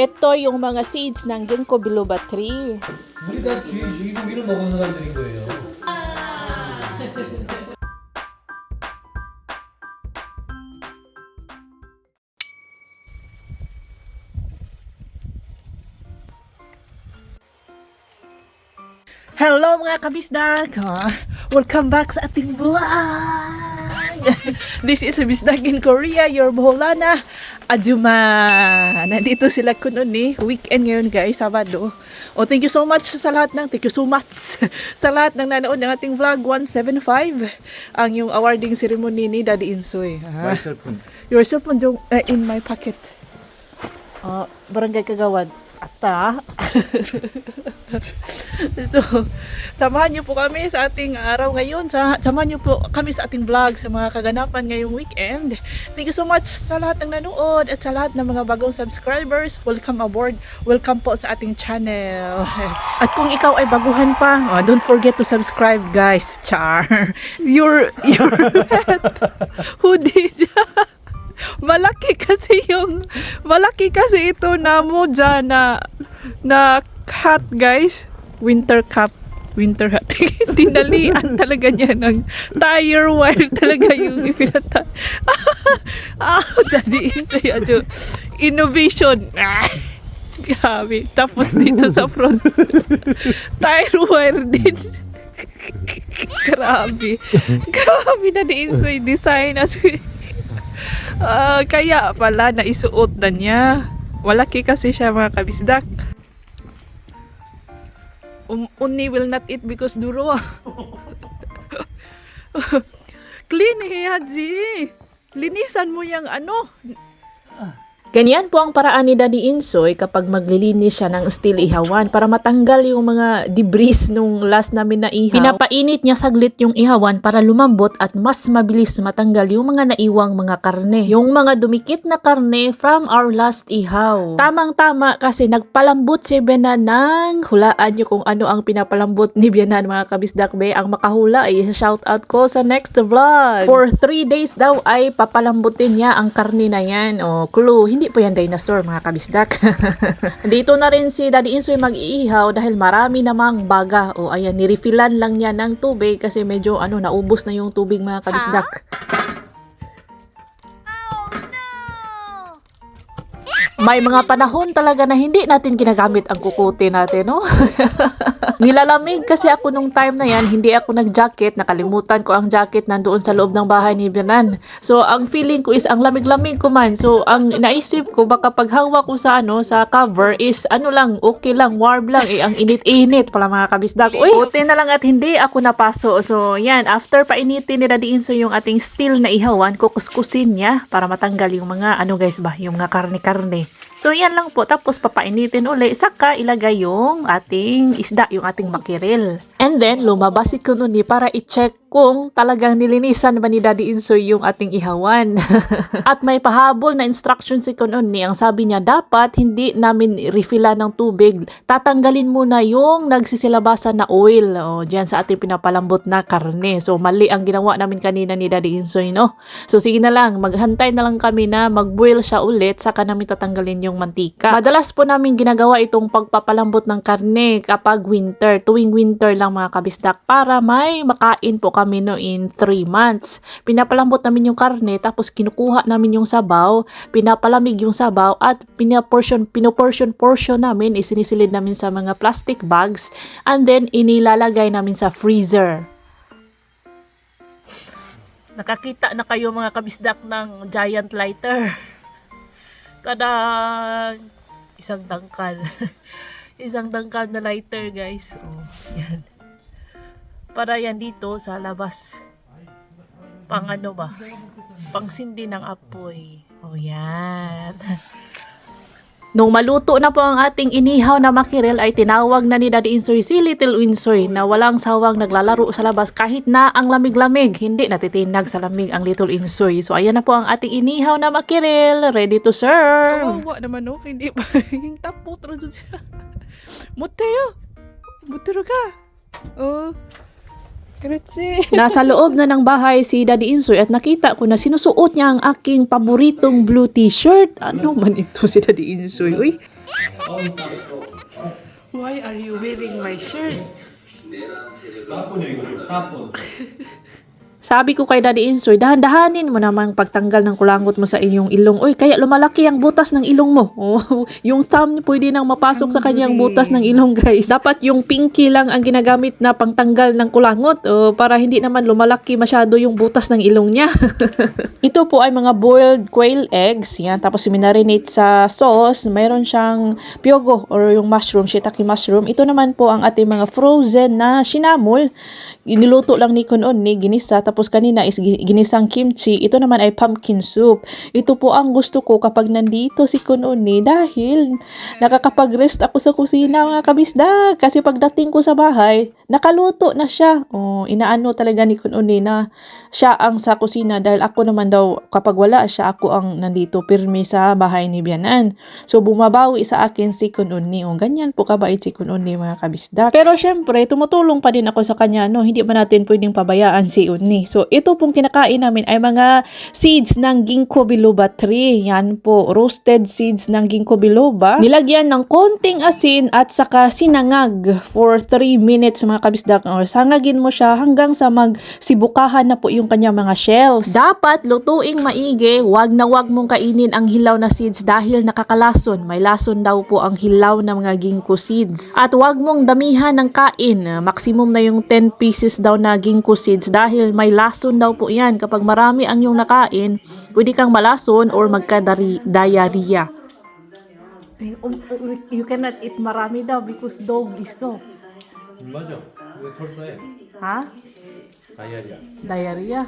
ito yung mga seeds ng ginkgo biloba tree. 우리 다 뒤에 유기농 먹은 사람들인 거예요. Hello mga kabisdag! Ah, Welcome back sa ating vlog! This is Bisdag in Korea, your Boholana, Ajuma! Nandito sila kuno ni weekend ngayon guys, Sabado. Oh, thank you so much sa lahat ng, thank you so much sa lahat ng nanood ng ating vlog 175. Ang yung awarding ceremony ni Daddy Insoy. Ah, your cellphone yung, eh, in my pocket. Ah, barangay Kagawad. Ata. so, samahan niyo po kami sa ating araw ngayon. Sa, samahan niyo po kami sa ating vlog sa mga kaganapan ngayong weekend. Thank you so much sa lahat ng nanood at sa lahat ng mga bagong subscribers. Welcome aboard. Welcome po sa ating channel. At kung ikaw ay baguhan pa, oh, don't forget to subscribe guys. Char. Your, your hoodie malaki kasi yung malaki kasi ito na mo dyan na na hat guys. Winter cap. Winter hat. Tinalian talaga niya ng tire wire talaga yung ipinata. Ah dadiin sa adyo innovation. Ah, grabe. Tapos dito sa front. Tire wire din. Grabe. Grabe na diin sa design as Ah, kaya pala naisuot na niya. Walaki kasi siya mga kabisdak. Um, unni will not eat because duro. Clean Haji. Linisan mo yung ano. Ganyan po ang paraan ni Daddy Insoy kapag maglilinis siya ng steel ihawan para matanggal yung mga debris nung last namin na ihaw. Pinapainit niya saglit yung ihawan para lumambot at mas mabilis matanggal yung mga naiwang mga karne. Yung mga dumikit na karne from our last ihaw. Tamang-tama kasi nagpalambot si Bianan ng hulaan niyo kung ano ang pinapalambot ni Bianan mga kabisdakbe. Ang makahula ay shout out ko sa next vlog. For 3 days daw ay papalambutin niya ang karne na yan. O, clue, hindi po yan dinosaur mga kabisdak. Dito na rin si Daddy Insoy mag-iihaw dahil marami namang baga. O ayan, nirefillan lang niya ng tubig kasi medyo ano, naubos na yung tubig mga kabisdak. May mga panahon talaga na hindi natin ginagamit ang kukuti natin, no? Nilalamig kasi ako nung time na yan, hindi ako nag-jacket, nakalimutan ko ang jacket nandoon sa loob ng bahay ni Bianan. So, ang feeling ko is ang lamig-lamig ko man. So, ang naisip ko, baka paghawa ko sa ano, sa cover is ano lang, okay lang, warm lang. Eh, ang init-init pala mga kabisdak. Uy, buti na lang at hindi ako napaso. So, yan, after painitin ni Daddy Inso yung ating steel na ihawan, kukuskusin niya para matanggal yung mga, ano guys ba, yung mga karne-karne. So, yan lang po. Tapos, papainitin uli. Saka, ilagay yung ating isda, yung ating makiril. And then, lumabas si Kununi para i-check kung talagang nilinisan ba ni Daddy Insoy yung ating ihawan. At may pahabol na instruction si Kununi. Ang sabi niya, dapat hindi namin refilla ng tubig. Tatanggalin muna yung nagsisilabasan na oil. O, dyan sa ating pinapalambot na karne. So, mali ang ginawa namin kanina ni Daddy Insoy, no? So, sige na lang. Maghantay na lang kami na mag-boil siya ulit. Saka namin tatanggalin yung mantika. Madalas po namin ginagawa itong pagpapalambot ng karne kapag winter. Tuwing winter lang mga kabisdak para may makain po kami no in 3 months. Pinapalambot namin yung karne tapos kinukuha namin yung sabaw, pinapalamig yung sabaw at pinaportion pinoportion portion namin isinisilid namin sa mga plastic bags and then inilalagay namin sa freezer. Nakakita na kayo mga kabisdak ng giant lighter. Kadang isang dangkal. isang dangkal na lighter guys. Oh, yan. Para yan dito sa labas. Pang ano ba? Pang sindi ng apoy. Oh yan. Nung maluto na po ang ating inihaw na makirel ay tinawag na ni Daddy Insoy si Little Insoy na walang sawang naglalaro sa labas kahit na ang lamig-lamig. Hindi natitinag sa lamig ang Little Insoy. So ayan na po ang ating inihaw na makirel. Ready to serve. Kawawa naman no. Hindi pa. Yung tapo. Traso siya. Muteo. Mutero ka. Oh. Kretsi. Nasa loob na ng bahay si Daddy Insoy at nakita ko na sinusuot niya ang aking paboritong blue t-shirt. Ano man ito si Daddy Insoy? Uy, Why are you wearing my shirt? Tapon tapon. Sabi ko kay Daddy Insoy, dahan-dahanin mo namang pagtanggal ng kulangot mo sa inyong ilong. Uy, kaya lumalaki ang butas ng ilong mo. Oh, yung thumb pwede nang mapasok sa kanyang butas ng ilong, guys. Dapat yung pinky lang ang ginagamit na pangtanggal ng kulangot oh, para hindi naman lumalaki masyado yung butas ng ilong niya. Ito po ay mga boiled quail eggs. Yan. Tapos minarinate sa sauce. Mayroon siyang pyogo or yung mushroom, shiitake mushroom. Ito naman po ang ating mga frozen na shinamol. Niluto lang ni Kunon ni ginisa. Tapos kanina is gi- ginisang kimchi. Ito naman ay pumpkin soup. Ito po ang gusto ko kapag nandito si Kunon ni dahil nakakapag-rest ako sa kusina mga kabisdag. Kasi pagdating ko sa bahay, nakaluto na siya. Oh, inaano talaga ni Kunon ni na siya ang sa kusina dahil ako naman daw kapag wala siya ako ang nandito pirmi sa bahay ni Bianan. So bumabawi sa akin si Kununni. O ganyan po kabait si Kununni mga kabisdak. Pero syempre tumutulong pa din ako sa kanya no. Hindi ba natin pwedeng pabayaan si Unni. So ito pong kinakain namin ay mga seeds ng ginkgo biloba tree. Yan po roasted seeds ng ginkgo biloba. Nilagyan ng konting asin at saka sinangag for 3 minutes mga kabisdak. Or sangagin mo siya hanggang sa magsibukahan na po yung kanyang mga shells. Dapat lutuing maigi, wag na wag mong kainin ang hilaw na seeds dahil nakakalason. May lason daw po ang hilaw na mga ginkgo seeds. At wag mong damihan ng kain. Maximum na yung 10 pieces daw na ginkgo seeds dahil may lason daw po yan. Kapag marami ang yung nakain, pwede kang malason or magka-diarrhea. You cannot eat marami daw because dog is so. 맞아. 왜 설사해? Ha? 다이아리아. Diarrhea.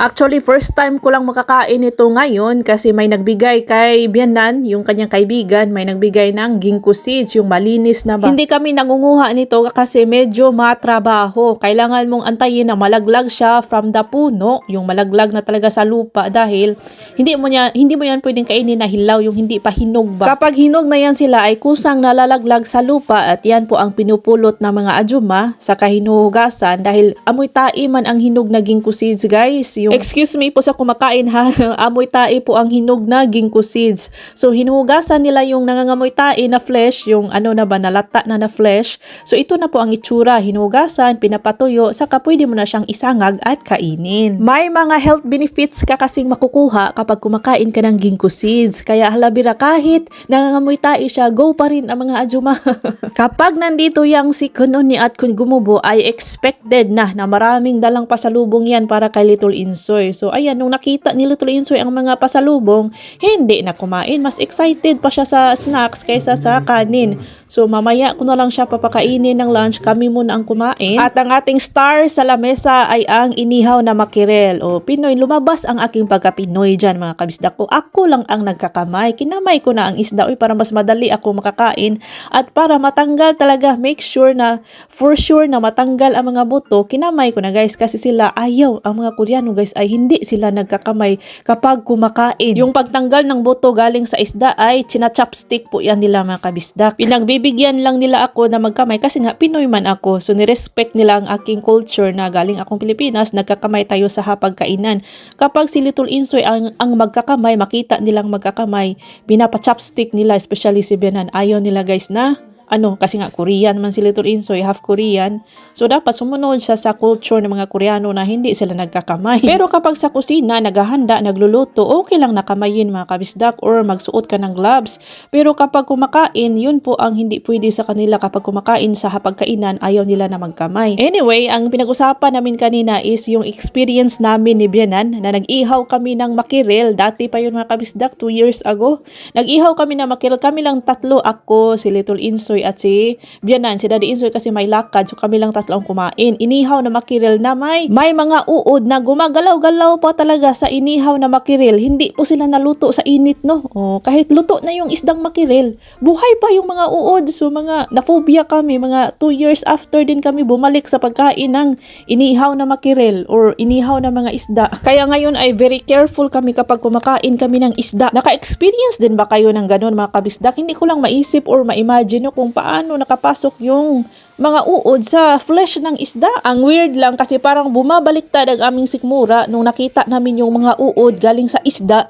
Actually, first time ko lang makakain ito ngayon kasi may nagbigay kay Bianan, yung kanyang kaibigan, may nagbigay ng ginkgo seeds, yung malinis na ba. Hindi kami nangunguha nito kasi medyo matrabaho. Kailangan mong antayin na malaglag siya from the puno, yung malaglag na talaga sa lupa dahil hindi mo niya hindi mo yan pwedeng kainin na hilaw yung hindi pa hinog ba. Kapag hinog na yan sila ay kusang nalalaglag sa lupa at yan po ang pinupulot ng mga ajuma sa kahinuhugasan dahil amoy tae man ang hinog na ginkgo seeds guys. Yung excuse me po sa kumakain ha, amoy tae po ang hinog na ginkgo seeds. So hinuhugasan nila yung nangangamoy tae na flesh, yung ano na ba nalata na na flesh. So ito na po ang itsura, hinuhugasan, pinapatuyo, saka pwede mo na siyang isangag at kainin. May mga health benefits ka kasing makukuha kapag kumakain ka ng ginkgo seeds. Kaya halabira kahit nangangamoy tae siya, go pa rin ang mga ajuma. kapag nandito yang si Kunoni at Kun Gumubo ay expected na na maraming dalang pasalubong yan para kay Little Insoy. So ayan, nung nakita ni Little Insoy ang mga pasalubong, hindi na kumain. Mas excited pa siya sa snacks kaysa sa kanin. So mamaya ko na lang siya papakainin ng lunch, kami muna ang kumain. At ang ating star sa lamesa ay ang inihaw na makirel. O Pinoy, lumabas ang aking pagka-Pinoy dyan mga kabisda ko. Ako lang ang nagkakamay. Kinamay ko na ang isda oy, para mas madali ako makakain. At para matanggal talaga, make sure na for sure na matanggal ang mga buto, kinamay ko na guys kasi sila ayaw. Ang mga Koreano guys ay hindi sila nagkakamay kapag kumakain. Yung pagtanggal ng buto galing sa isda ay china-chopstick po yan nila mga kabisdak. Pinagbibigyan lang nila ako na magkamay kasi nga Pinoy man ako. So nirespect nila ang aking culture na galing akong Pilipinas, nagkakamay tayo sa hapagkainan. Kapag si Little Insoy ang, ang magkakamay, makita nilang magkakamay, pinapa-chopstick nila, especially si Benan. Ayaw nila guys na ano, kasi nga Korean man si Little Insoy, half Korean. So dapat sumunod siya sa culture ng mga Koreano na hindi sila nagkakamay. Pero kapag sa kusina, naghahanda, nagluluto, okay lang nakamayin mga kabisdak or magsuot ka ng gloves. Pero kapag kumakain, yun po ang hindi pwede sa kanila kapag kumakain sa hapagkainan, ayaw nila na magkamay. Anyway, ang pinag-usapan namin kanina is yung experience namin ni Bianan na nag-ihaw kami ng makirel. Dati pa yun mga kabisdak, 2 years ago. Nag-ihaw kami ng makirel. Kami lang tatlo, ako, si Little Insoy at si Bianan. Si Daddy Insoy kasi may lakad, so kami lang tatlo ang kumain. Inihaw na makirel na may, may mga uod na gumagalaw-galaw pa talaga sa inihaw na makirel. Hindi po sila naluto sa init, no? O, kahit luto na yung isdang makirel, buhay pa yung mga uod. So mga nafobia kami, mga 2 years after din kami bumalik sa pagkain ng inihaw na makirel or inihaw na mga isda. Kaya ngayon ay very careful kami kapag kumakain kami ng isda. Naka-experience din ba kayo ng ganun mga kabisdak? Hindi ko lang maisip or ma-imagine no, kung paano nakapasok yung mga uod sa flesh ng isda. Ang weird lang kasi parang bumabaliktad ang aming sikmura nung nakita namin yung mga uod galing sa isda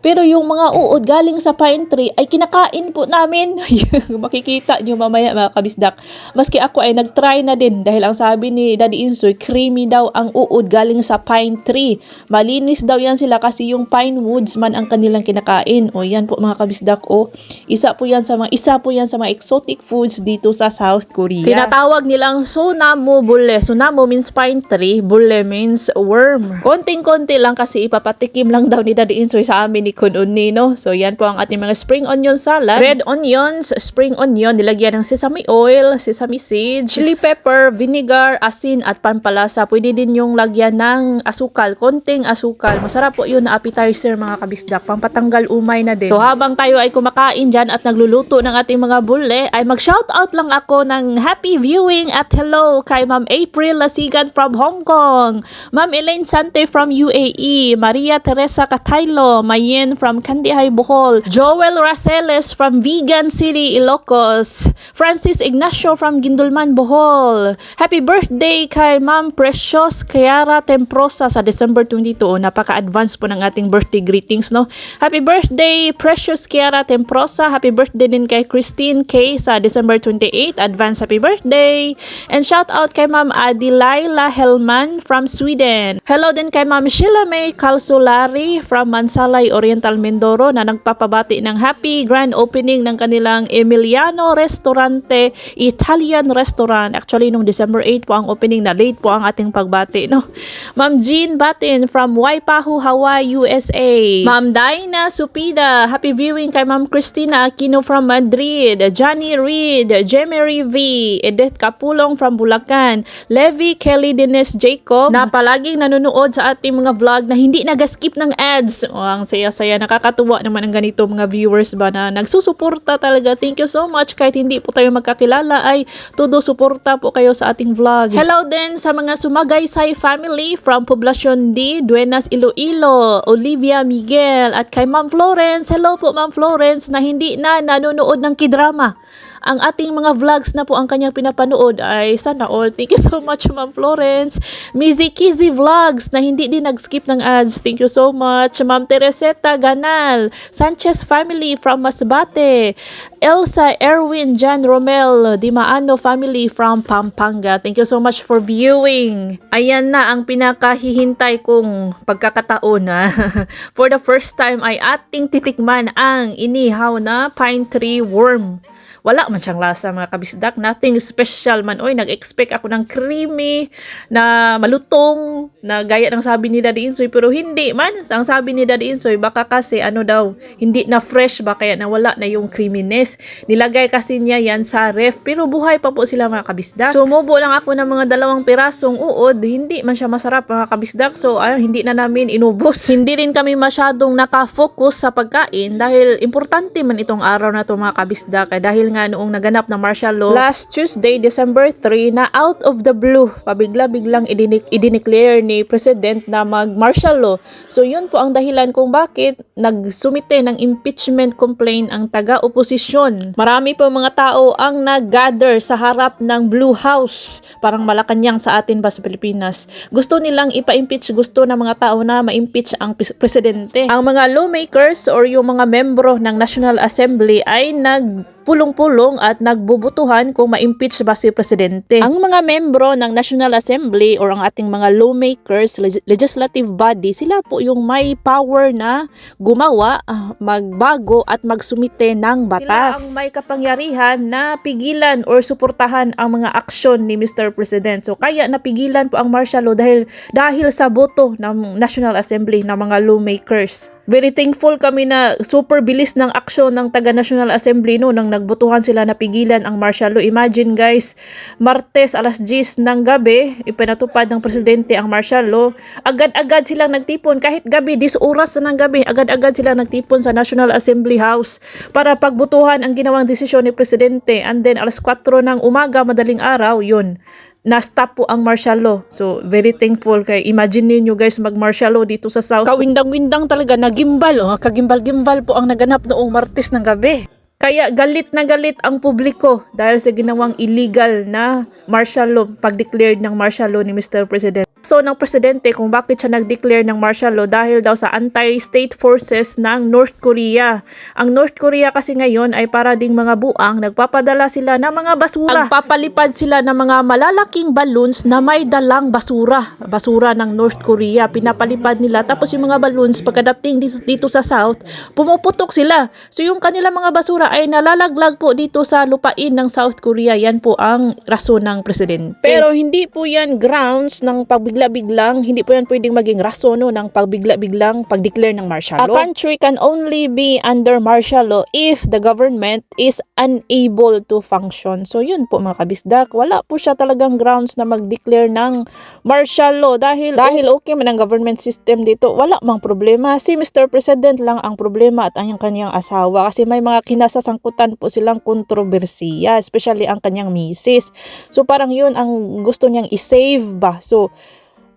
Pero yung mga uod galing sa pine tree ay kinakain po namin. Makikita nyo mamaya mga kabisdak. Maski ako ay nagtry na din dahil ang sabi ni Daddy Insoy, creamy daw ang uod galing sa pine tree. Malinis daw yan sila kasi yung pine woods man ang kanilang kinakain. O yan po mga kabisdak o isa po yan sa mga isa po yan sa mga exotic foods dito sa South Korea. Tinatawag nilang Sonamu bulle. Sonamu means pine tree, bulle means worm. Konting-konti lang kasi ipapatikim lang daw ni Daddy Insoy sa amin ni Kun Unni, no? So yan po ang ating mga spring onion salad. Red onions, spring onion, nilagyan ng sesame oil, sesame seeds, chili pepper, vinegar, asin at pampalasa. Pwede din yung lagyan ng asukal, konting asukal. Masarap po yun na appetizer mga kabisdak. Pampatanggal umay na din. So habang tayo ay kumakain dyan at nagluluto ng ating mga bulle, ay mag-shoutout lang ako ng happy viewing at hello kay Ma'am April Lasigan from Hong Kong, Ma'am Elaine Sante from UAE, Maria Teresa Cataylo, Mayen from Candihay, Bohol, Joel Raceles from Vegan City, Ilocos, Francis Ignacio from Gindulman, Bohol. Happy birthday kay Ma'am Precious Kiara Temprosa sa December 22. Napaka-advance po ng ating birthday greetings, no? Happy birthday, Precious Kiara Temprosa. Happy birthday din kay Christine K sa December 28. Advance happy birthday. And shout out kay Ma'am Adilaila Helman from Sweden. Hello din kay Ma'am Sheila May Calsolari from Mansalay, Oriental Mindoro na nagpapabati ng happy grand opening ng kanilang Emiliano Restaurante Italian Restaurant. Actually, nung December 8 po ang opening na late po ang ating pagbati. No? Ma'am Jean Batin from Waipahu, Hawaii, USA. Ma'am Dinah Supida. Happy viewing kay Ma'am Christina Aquino from Madrid. Johnny Reed. Jemery V. Edith Kapulong from Bulacan. Levi Kelly Dennis Jacob na palaging nanonood sa ating mga vlog na hindi nag-skip ng ads. Oh, ang saya-saya. Nakakatuwa naman ang ganito mga viewers ba na nagsusuporta talaga. Thank you so much. Kahit hindi po tayo magkakilala ay todo suporta po kayo sa ating vlog. Hello din sa mga Sumagaysay family from Poblacion D, Duenas Iloilo, Olivia Miguel at kay Ma'am Florence. Hello po Ma'am Florence na hindi na nanonood ng kidrama ang ating mga vlogs na po ang kanyang pinapanood ay sana all. Thank you so much, Ma'am Florence. Mizi Kizi Vlogs na hindi din nag-skip ng ads. Thank you so much. Ma'am Tereseta Ganal. Sanchez Family from Masbate. Elsa Erwin Jan Romel Dimaano Family from Pampanga. Thank you so much for viewing. Ayan na ang pinakahihintay kong pagkakataon. ha. for the first time ay ating titikman ang inihaw na pine tree worm. Wala man siyang lasa mga kabisdak. Nothing special man. Oy, nag-expect ako ng creamy, na malutong, na gaya ng sabi ni Daddy Insoy. Pero hindi man. Ang sabi ni Daddy Insoy, baka kasi ano daw, hindi na fresh ba kaya nawala na yung creaminess. Nilagay kasi niya yan sa ref. Pero buhay pa po sila mga kabisdak. Sumubo lang ako ng mga dalawang pirasong uod. Hindi man siya masarap mga kabisdak. So, ayun, hindi na namin inubos. hindi rin kami masyadong nakafocus sa pagkain dahil importante man itong araw na to mga kabisdak. Eh, dahil nga noong naganap na martial law last Tuesday, December 3 na out of the blue, pabigla-biglang idinik idineclare ni President na mag-martial law. So yun po ang dahilan kung bakit nagsumite ng impeachment complaint ang taga-oposisyon. Marami po mga tao ang nag-gather sa harap ng Blue House, parang Malacanang sa atin ba sa Pilipinas. Gusto nilang ipa-impeach, gusto ng mga tao na ma-impeach ang pres- presidente. Ang mga lawmakers or yung mga membro ng National Assembly ay nag pulong-pulong at nagbubutuhan kung ma-impeach ba si presidente. Ang mga membro ng National Assembly or ang ating mga lawmakers, leg- legislative body, sila po yung may power na gumawa, ah, magbago at magsumite ng batas. Sila ang may kapangyarihan na pigilan or suportahan ang mga aksyon ni Mr. President. So kaya napigilan po ang martial law dahil dahil sa boto ng National Assembly ng mga lawmakers. Very thankful kami na super bilis ng aksyon ng taga National Assembly no nang nagbotohan sila na pigilan ang martial law. Imagine guys, Martes alas 10 ng gabi, ipinatupad ng presidente ang martial law. Agad-agad silang nagtipon kahit gabi, 10 oras na ng gabi, agad-agad silang nagtipon sa National Assembly House para pagbotohan ang ginawang desisyon ni presidente. And then alas 4 ng umaga, madaling araw, yun na-stop po ang martial law. So, very thankful kay imagine niyo guys mag-martial law dito sa South. Kawindang-windang talaga, nagimbal. Oh, kagimbal-gimbal po ang naganap noong Martes ng gabi. Kaya galit na galit ang publiko dahil sa ginawang illegal na martial law, pag-declared ng martial law ni Mr. President. Rason ng presidente kung bakit siya nag-declare ng martial law dahil daw sa anti-state forces ng North Korea. Ang North Korea kasi ngayon ay para ding mga buang, nagpapadala sila ng mga basura. Nagpapalipad sila ng mga malalaking balloons na may dalang basura. Basura ng North Korea. Pinapalipad nila. Tapos yung mga balloons, pagkadating dito, dito sa South, pumuputok sila. So yung kanilang mga basura ay nalalaglag po dito sa lupain ng South Korea. Yan po ang rason ng presidente. Pero hindi po yan grounds ng pagbigla-biglang, hindi po yan pwedeng maging rason no, ng pagbigla-biglang pag-declare ng martial law. A country can only be under martial law if the government is unable to function. So yun po mga kabisdak, wala po siya talagang grounds na mag-declare ng martial law dahil dahil okay man ang government system dito, wala mang problema. Si Mr. President lang ang problema at ang kanyang asawa kasi may mga kinasasangkutan po silang kontrobersiya, especially ang kanyang misis. So parang yun ang gusto niyang i-save ba. So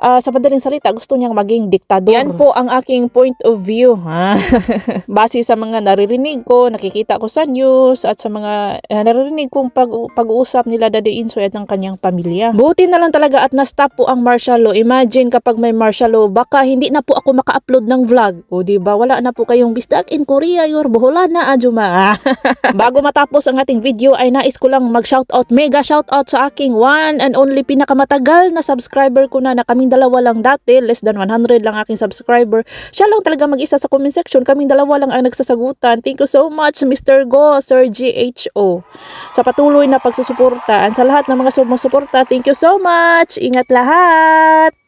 ah, sa madaling salita, gusto niyang maging diktador. Yan po ang aking point of view. Ha? Base sa mga naririnig ko, nakikita ko sa news, at sa mga ah, naririnig kong pag, pag-uusap nila Daddy Insoy at ng kanyang pamilya. Buti na lang talaga at na-stop po ang martial law. Imagine kapag may martial law, baka hindi na po ako maka-upload ng vlog. O di ba wala na po kayong bisdak in Korea, your buhola na ajuma. Bago matapos ang ating video ay nais ko lang mag-shoutout, mega shoutout sa aking one and only pinakamatagal na subscriber ko na na kaming dalawa lang dati, less than 100 lang aking subscriber. Siya lang talaga mag-isa sa comment section, kaming dalawa lang ang nagsasagutan. Thank you so much Mr. Go, Sir GHO. Sa patuloy na pagsusuporta. Sa lahat ng mga sumusuporta, thank you so much. Ingat lahat!